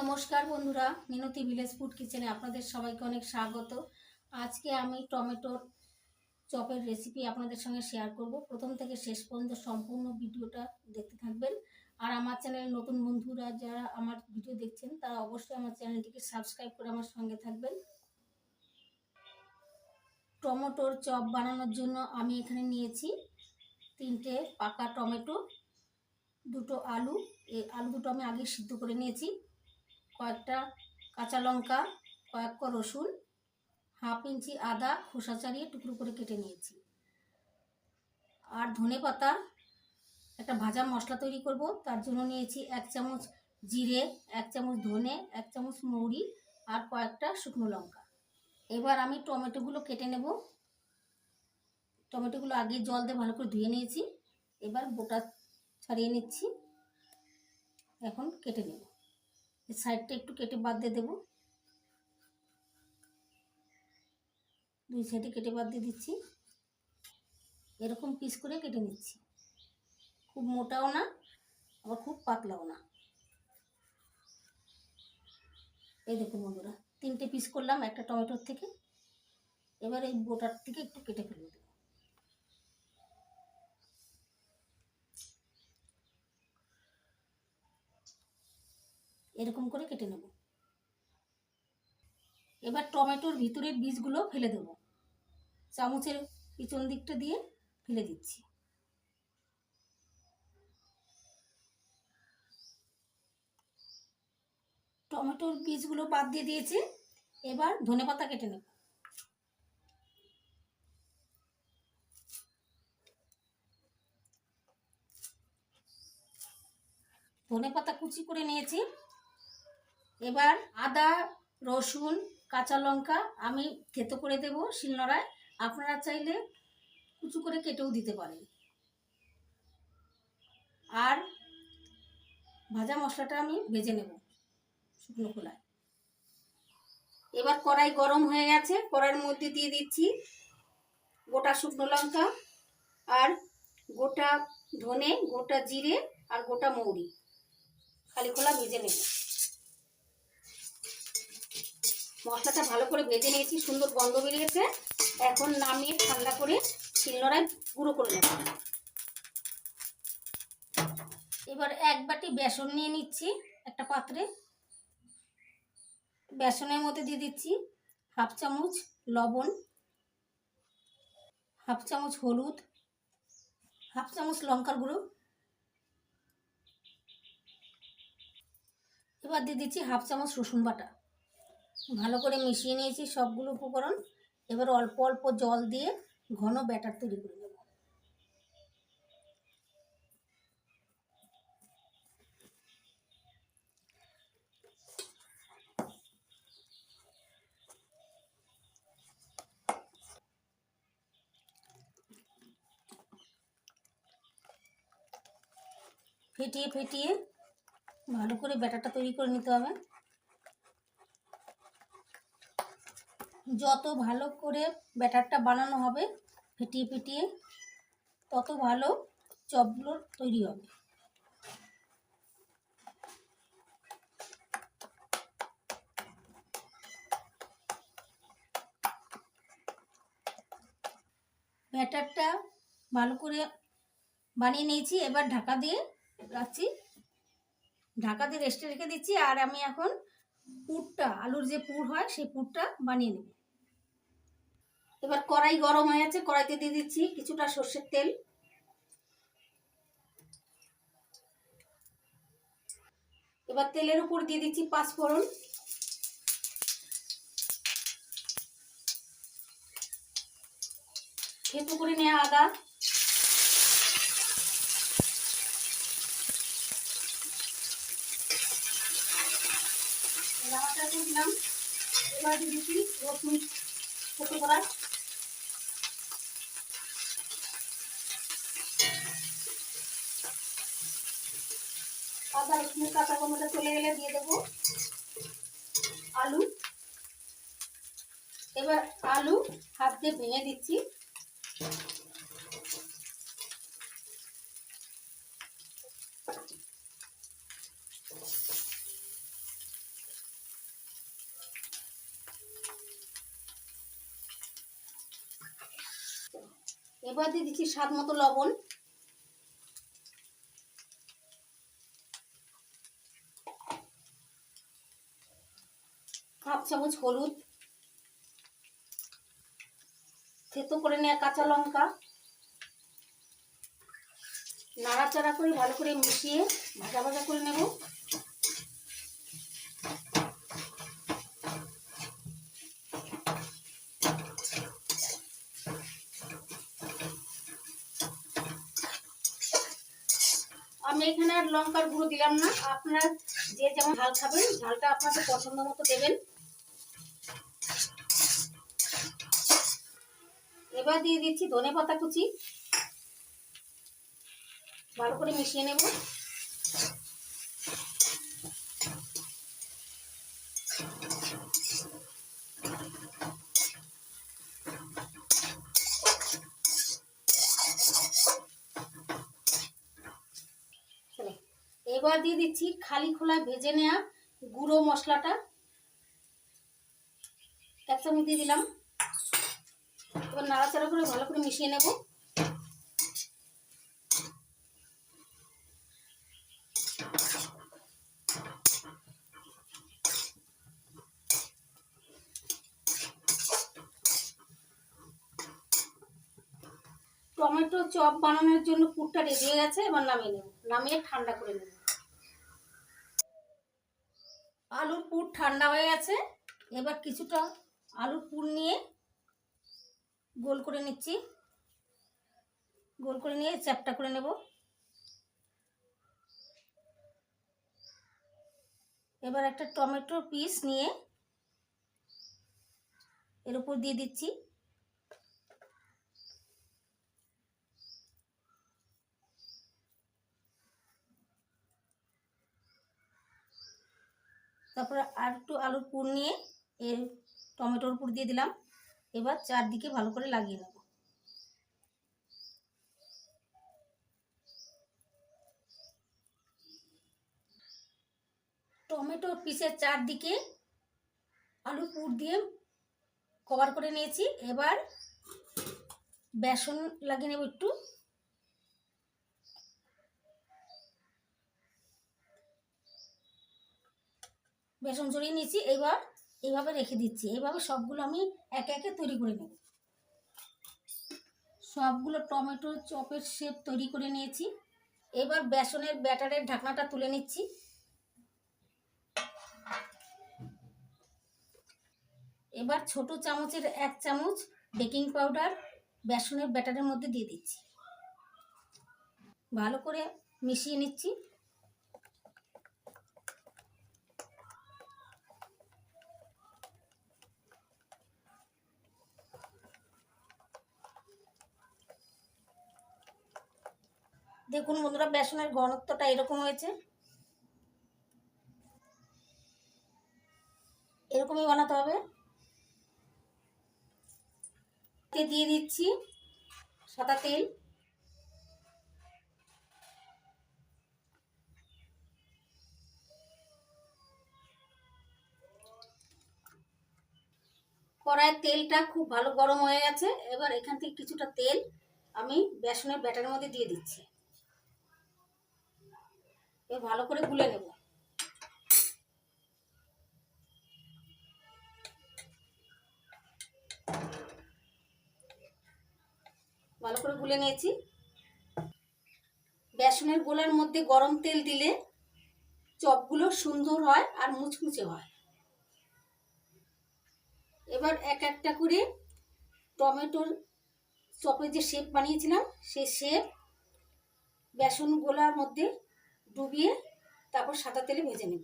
নমস্কার বন্ধুরা, মিনতি village food কিচেনে আপনাদের সবাইকে অনেক স্বাগত। আজকে আমি টমেটোর চপের রেসিপি আপনাদের সঙ্গে শেয়ার করব। প্রথম থেকে শেষ পর্যন্ত সম্পূর্ণ ভিডিওটা দেখতে থাকবেন। আর আমার চ্যানেলের নতুন বন্ধুরা যারা আমার ভিডিও দেখছেন, তারা অবশ্যই আমার চ্যানেলটিকে সাবস্ক্রাইব করে আমার সঙ্গে থাকবেন। টমেটোর চপ বানানোর জন্য আমি এখানে নিয়েছি তিনটে পাকা টমেটো, দুটো আলু। এই আলু দুটো আমি আগে সিদ্ধ করে নিয়েছি। কয়েকটা কাঁচা লঙ্কা কয়েক রসুন, হাফ ইঞ্চি আদা, খোসা ছাড়িয়ে টুকরো করে কেটে নিয়েছি। আর ধনে পাতা, একটা ভাজা মশলা তৈরি করব। তার জন্য নিয়েছি এক চামচ জিরে, এক চামচ ধনে, এক চামচ মৌরি আর কয়েকটা শুকনো লঙ্কা। এবার আমি টমেটোগুলো কেটে নেব। টমেটোগুলো আগে জল দিয়ে ভালো করে ধুয়ে নিয়েছি। এবার বোটা ছাড়িয়ে নিচ্ছি। এখন কেটে নেব। সাইডটা একটু কেটে বাদ দিয়ে দেবো। দুই সাইডে কেটে বাদ দিয়ে দিচ্ছি। এরকম পিস করে কেটে নিচ্ছি। খুব মোটাও না, আবার খুব পাতলাও না। এই দেখুন বন্ধুরা, তিনটে পিস করলাম একটা টমেটোর থেকে। এবার এই বোটার থেকে একটু কেটে ফেলে দেবো এরকম করে কেটে নেব। এবার টমেটোর ভিতরের বীজগুলো ফেলে দেব। চামচের পিছন দিকটা দিয়ে ফেলে দিচ্ছি। টমেটোর বীজগুলো বাদ দিয়ে দিয়েছি। এবার ধনে পাতা কেটে নেব। ধনে পাতা কুচি করে নিয়েছি। এবার আদা, রসুন, কাঁচা লঙ্কা আমি থেতো করে দেব শিলনোড়ায়। আপনারা চাইলে কুচু করে কেটেও দিতে পারেন। আর ভাজা মশলাটা আমি ভেজে নেব শুকনো খোলায়। এবার কড়াই গরম হয়ে গেছে, কড়াইয়ের মধ্যে দিয়ে দিচ্ছি গোটা শুকনো লঙ্কা আর গোটা ধনে, গোটা জিরে আর গোটা মৌরি। খালি খোলা ভেজে নেব। মশলাটা ভালো করে ভেজে নিয়েছি, সুন্দর গন্ধ বেরিয়েছে। এখন নামিয়ে ঠান্ডা করে শিলনোড়ায় গুঁড়ো করে নেব। এবার এক বাটি বেসন নিয়ে নিচ্ছি, একটা পাত্রে। বেসনের মধ্যে দিয়ে দিচ্ছি হাফ চামচ লবণ, হাফ চামচ হলুদ, হাফ চামচ লঙ্কার গুঁড়ো। এবার দিয়ে দিচ্ছি হাফ চামচ রসুন বাটা। ভালো করে মিশিয়ে নিয়েছি সবগুলো উপকরণ। এবার অল্প অল্প জল দিয়ে ঘন ব্যাটার তৈরি করে নেব। ফেটিয়ে ফেটিয়ে ভালো করে ব্যাটারটা তৈরি করে নিতে হবে। যত ভালো করে ব্যাটারটা বানানো হবে, ফেটিয়ে ফেটিয়ে তত ভালো চপগুলো তৈরি হবে। ব্যাটারটা ভালো করে বানিয়ে নিয়েছি, এবার ঢাকা দিয়ে রাখছি। ঢাকা দিয়ে রেস্টে রেখে দিচ্ছি, আর আমি এখন পুরটা, আলুর যে পুর হয়, সেই পুরটা বানিয়ে নেব। এবার কড়াই গরম হয়ে আছে কড়াইতে দিয়ে দিচ্ছি কিছুটা সর্ষের তেল। এবার তেলের উপর দিয়ে দিচ্ছি পাঁচ ফোড়ন থেতু করে নেওয়া আদা। রসুন করা আদা একটু কাঁচা টমেটো চলে গেলে দিয়ে দেবো। আলু। এবার আলু হাত দিয়ে ভেঙে দিচ্ছি। এবার দিয়ে দিচ্ছি স্বাদ মতো লবণ। চামচ হলুদ। থেতো করে নেওয়া কাঁচা লঙ্কা। নাড়াচাড়া করে ভালো করে মিশিয়ে ভাজা ভাজা করে নেব। আমি এখানে আর লঙ্কার গুঁড়ো দিলাম না। আপনারা যে যেমন ঝাল খাবেন, ঝালটা আপনাদের পছন্দ মতো দেবেন। এবার দিয়ে দিচ্ছি ধনে পাতা কুচি। ভালো করে মিশিয়ে নেব। এবার দিয়ে দিচ্ছি খালি খোলায় ভেজে নেওয়া গুঁড়ো মশলাটা। এক চামচ দিয়ে দিলাম। এবার নাড়াচাড়া করে ভালো করে মিশিয়ে নেব। টমেটো চপ বানানোর জন্য পুরটা রেডি হয়ে গেছে, এবার নামিয়ে নেব। নামিয়ে ঠান্ডা করে নেব। আলুর পুর ঠান্ডা হয়ে গেছে। এবার কিছুটা আলুর পুর নিয়ে গোল করে নিচ্ছি। গোল করে নিয়ে চ্যাপটা করে নেব। এবার একটা টমেটোর পিস নিয়ে এর উপর দিয়ে দিচ্ছি। তারপরে আর একটু আলুর পুর নিয়ে এর টমেটোর উপর দিয়ে দিলাম। এবার চারদিকে ভালো করে লাগিয়ে নেব। টমেটো পিসের চারদিকে আলু পুর দিয়ে কভার করে নিয়েছি। এবার বেসন লাগিয়ে নেব একটু। বেসন ছড়িয়ে নিয়েছি। এবার এইভাবে রেখে দিচ্ছি। এইভাবে সবগুলো আমি একে একে তৈরি করে নেব। সবগুলো টমেটো চপের শেপ তৈরি করে নিয়েছি। এবার বেসনের ব্যাটারের ঢাকনাটা তুলে নিচ্ছি। এবার ছোট চামচের এক চামচ বেকিং পাউডার বেসনের ব্যাটারের মধ্যে দিয়ে দিচ্ছি। ভালো করে মিশিয়ে নিচ্ছি। দেখুন বন্ধুরা, বেসনের ঘনত্বটা এরকম হয়েছে। এরকমই বানাতে হবে। দিয়ে দিচ্ছি? সাদা তেল। কড়াইয়ের তেলটা খুব ভালো গরম হয়ে গেছে। এবার এখান থেকে কিছুটা তেল আমি বেসনের ব্যাটারের মধ্যে দিয়ে দিচ্ছি। এবার ভালো করে গুলে নেব। ভালো করে গুলে নিয়েছি। বেসনের গোলার মধ্যে গরম তেল দিলে চপগুলো সুন্দর হয় আর মুচমুচে হয়। এবার এক একটা করে টমেটোর চপের যে শেপ বানিয়েছিলাম, সেই শেপ বেসন গোলার মধ্যে ডুবিয়ে তারপর সাদা তেলে ভেজে নেব।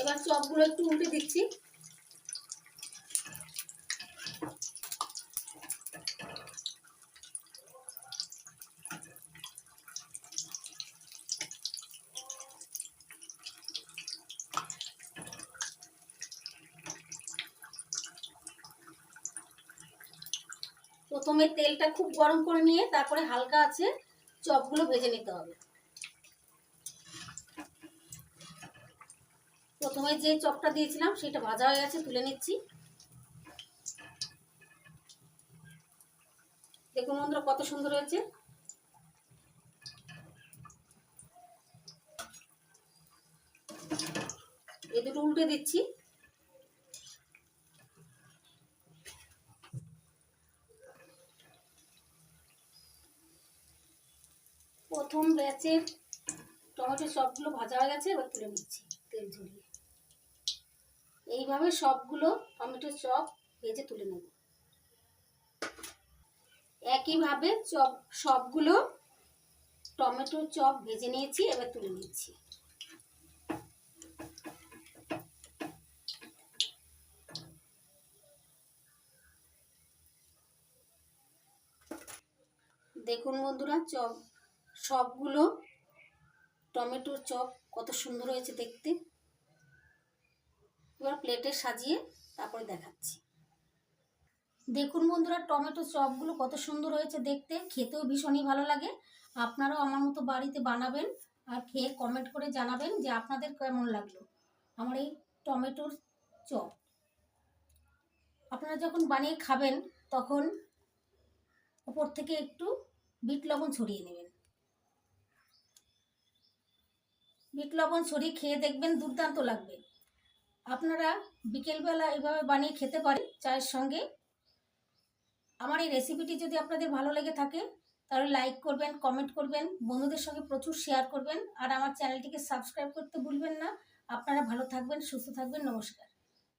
এবার চপগুলো একটু উল্টে দিচ্ছি। প্রথমে তেলটা খুব গরম করে নিয়ে তারপরে হালকা আছে চপগুলো ভেজে নিতে হবে। প্রথমে যে চপটা দিয়েছিলাম, সেটা ভাজা হয়ে গেছে, তুলে নিচ্ছি। দেখুন বন্ধুরা, কত সুন্দর হয়েছে। এ দুটো উল্টে দিচ্ছি। প্রথম ব্যাচের টমেটো সবগুলো ভাজা হয়ে গেছে, এবার তুলে নিচ্ছি, তেল ঝরিয়ে। এইভাবে সবগুলো টমেটো চপ ভেজে তুলে নেব। একইভাবে চপ, সবগুলো টমেটো চপ ভেজে নিয়েছি, এবার তুলে নিচ্ছি। দেখুন বন্ধুরা, চপ, সবগুলো টমেটোর চপ কত সুন্দর হয়েছে দেখতে। এবার প্লেটে সাজিয়ে তারপরে দেখাচ্ছি। দেখুন বন্ধুরা, টমেটো চপগুলো কত সুন্দর হয়েছে দেখতে। খেতেও ভীষণই ভালো লাগে। আপনারাও আমার মতো বাড়িতে বানাবেন আর খেয়ে কমেন্ট করে জানাবেন যে আপনাদের কেমন লাগল আমার এই টমেটোর চপ। আপনারা যখন বানিয়ে খাবেন, তখন ওপর থেকে একটু বিট লবণ ছড়িয়ে নেবেন। বিট লবণ ছড়িয়ে খেয়ে দেখবেন দুর্দান্ত লাগবে। আপনারা বিকেলবেলা এভাবে বানিয়ে খেতে পারেন চায়ের সঙ্গে। আমার এই রেসিপিটি যদি আপনাদের ভালো লেগে থাকে, তাহলে লাইক করবেন কমেন্ট করবেন, বন্ধুদের সঙ্গে প্রচুর শেয়ার করবেন, আর আমার চ্যানেলটিকে সাবস্ক্রাইব করতে ভুলবেন না। আপনারা ভালো থাকবেন, সুস্থ থাকবেন, নমস্কার।